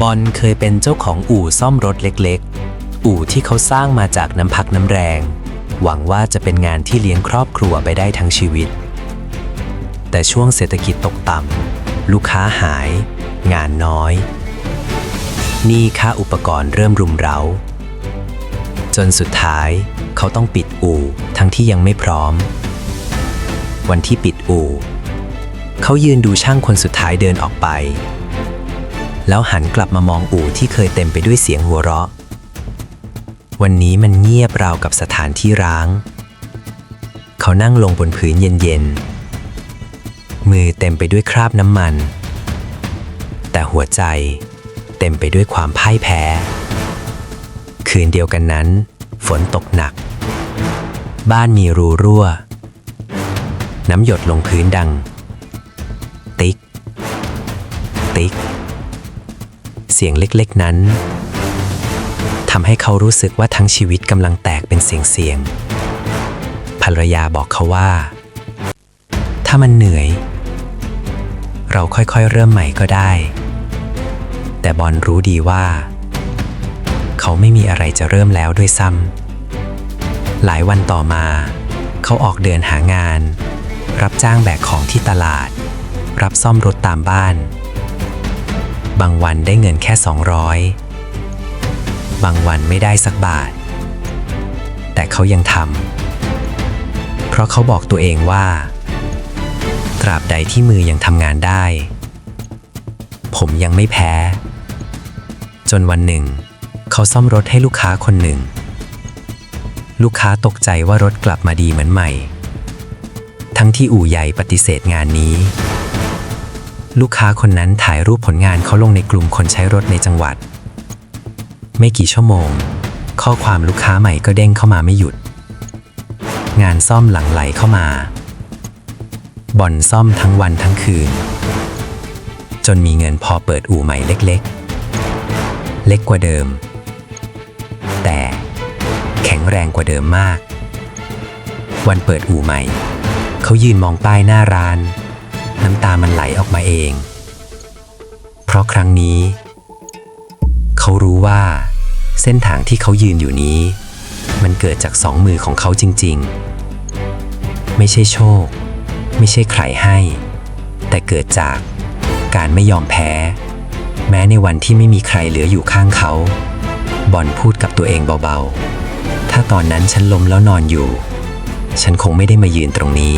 บอลเคยเป็นเจ้าของอู่ซ่อมรถเล็กๆ อู่ที่เขาสร้างมาจากน้ำพักน้ำแรง หวังว่าจะเป็นงานที่เลี้ยงครอบครัวไปได้ทั้งชีวิต แต่ช่วงเศรษฐกิจตกต่ำลูกค้าหาย งานน้อยหนี้ค่าอุปกรณ์เริ่มรุมเร้า จนสุดท้ายเขาต้องปิดอู่ทั้งที่ยังไม่พร้อม วันที่ปิดอู่ เขายืนดูช่างคนสุดท้ายเดินออกไป แล้วหันกลับมามองอู่ที่เคยเต็มไปด้วยเสียงหัวเราะ วันนี้มันเงียบราวกับสถานที่ร้าง เขานั่งลงบนผืนเย็นๆ มือเต็มไปด้วยคราบน้ำมัน แต่หัวใจเต็มไปด้วยความพ่ายแพ้ คืนเดียวกันนั้น ฝนตกหนัก บ้านมีรูรั่ว น้ำหยดลงพื้นดัง ติ๊ก ติ๊ก เสียงเล็กๆนั้นทำให้เขารู้สึกว่าทั้งชีวิตกำลังแตกเป็นเสียงๆภรรยาบอกเขาว่า ถ้ามันเหนื่อย เราค่อยๆเริ่มใหม่ก็ได้ แต่บอลรู้ดีว่า เขาไม่มีอะไรจะเริ่มแล้วด้วยซ้ำหลายวันต่อมา เขาออกเดินหางาน รับจ้างแบกของที่ตลาด รับซ่อมรถตามบ้าน บางวันได้เงินแค่ 200 บางวันไม่ได้สักบาท แต่เขายังทำ เพราะเขาบอกตัวเองว่า ตราบใดที่มือยังทำงานได้ ผมยังไม่แพ้ จนวันหนึ่ง เขาซ่อมรถให้ลูกค้าคนหนึ่ง ลูกค้าตกใจว่ารถกลับมาดีเหมือนใหม่ ทั้งที่อู่ใหญ่ปฏิเสธงานนี้ ลูกค้าคนนั้นถ่ายรูปผลงานเขาลงในกลุ่มคนใช้รถในจังหวัด ไม่กี่ชั่วโมง ข้อความลูกค้าใหม่ก็เด้งเข้ามาไม่หยุด งานซ่อมหลังไหลเข้ามา บ่อนซ่อมทั้งวันทั้งคืน จนมีเงินพอเปิดอู่ใหม่เล็กๆ เล็กกว่าเดิม แต่แข็งแรงกว่าเดิมมาก วันเปิดอู่ใหม่ เขายืนมองป้ายหน้าร้าน น้ำตามันไหลออกมาเอง เพราะครั้งนี้ เขารู้ว่า เส้นทางที่เขายืนอยู่นี้ มันเกิดจากสองมือของเขาจริง ๆ ไม่ใช่โชค ไม่ใช่ใครให้ แต่เกิดจากการไม่ยอมแพ้ แม้ในวันที่ไม่มีใครเหลืออยู่ข้างเขา บอลพูดกับตัวเองเบาๆ ถ้าตอนนั้นฉันล้มแล้วนอนอยู่ ฉันคงไม่ได้มายืนตรงนี้